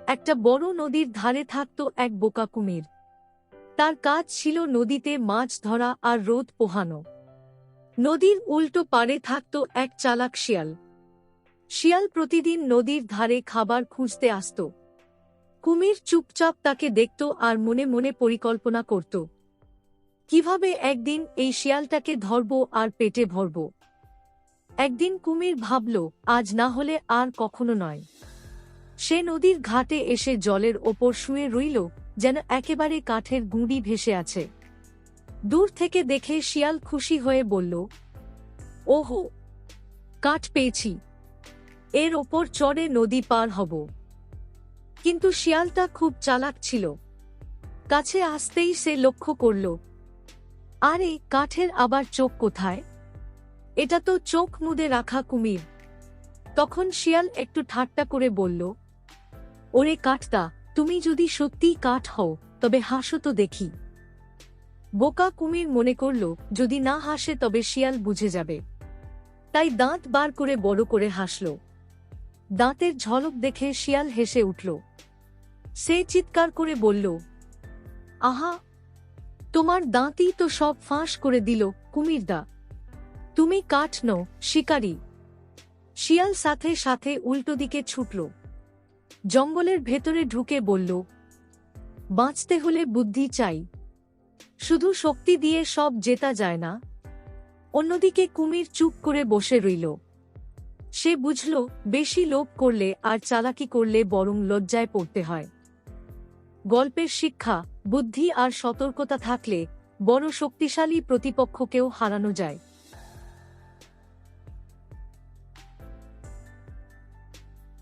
একটা বড় নদীর ধারে থাকত এক বোকা কুমির। তার কাজ ছিল নদীতে মাছ ধরা আর রোদ পোহানো। নদীর উল্টো পারে থাকত এক চালাক শিয়াল। শিয়াল প্রতিদিন নদীর ধারে খাবার খুঁজতে আসত। কুমির চুপচাপ তাকে দেখত আর মনে মনে পরিকল্পনা করত। কীভাবে একদিন এই শিয়ালটাকে ধরব আর পেটে ভরব? একদিন কুমির ভাবল, আজ না হলে আর কখনো নয়। সে নদীর ঘাটে এসে জলের ওপর শুয়ে রইল, যেন একেবারে কাঠের গুঁড়ি ভেসে আছে। দূর থেকে দেখে শিয়াল খুশি হয়ে বলল, ওহো, কাঠ পেয়েছি। এর ওপর চড়ে নদী পার হব। কিন্তু শিয়ালটা খুব চালাক ছিল। কাছে আসতেই সে লক্ষ্য করল, আরে, কাঠের আবার চোখ কোথায়? এটা তো চোখ মুদে রাখা কুমির। তখন শিয়াল একটু ঠাট্টা করে বলল ওরে কাঠদা, তুমি যদি সত্যিই কাঠ হও, তবে হাসো তো দেখি। বোকা কুমির মনে করল, যদি না হাসে তবে শিয়াল বুঝে যাবে। তাই দাঁত বার করে বড় করে হাসল। দাঁতের ঝলক দেখে শিয়াল হেসে উঠল। সে চিৎকার করে বলল, আহা, তোমার দাঁতই তো সব ফাঁস করে দিল, কুমিরদা। তুমি কাঠ নও, শিকারী। শিয়াল সাথে সাথে উল্টো দিকে ছুটল। জঙ্গলের ভেতরে ঢুকে বলল, বাঁচতে হলে বুদ্ধি চাই। শুধু শক্তি দিয়ে সব জেতা যায় না। অন্যদিকে কুমির চুপ করে বসে রইল। সে বুঝল, বেশি লোভ করলে আর চালাকি করলে বরং লজ্জায় পড়তে হয়। গল্পের শিক্ষা, বুদ্ধি আর সতর্কতা থাকলে বড় শক্তিশালী প্রতিপক্ষকেও হারানো যায়।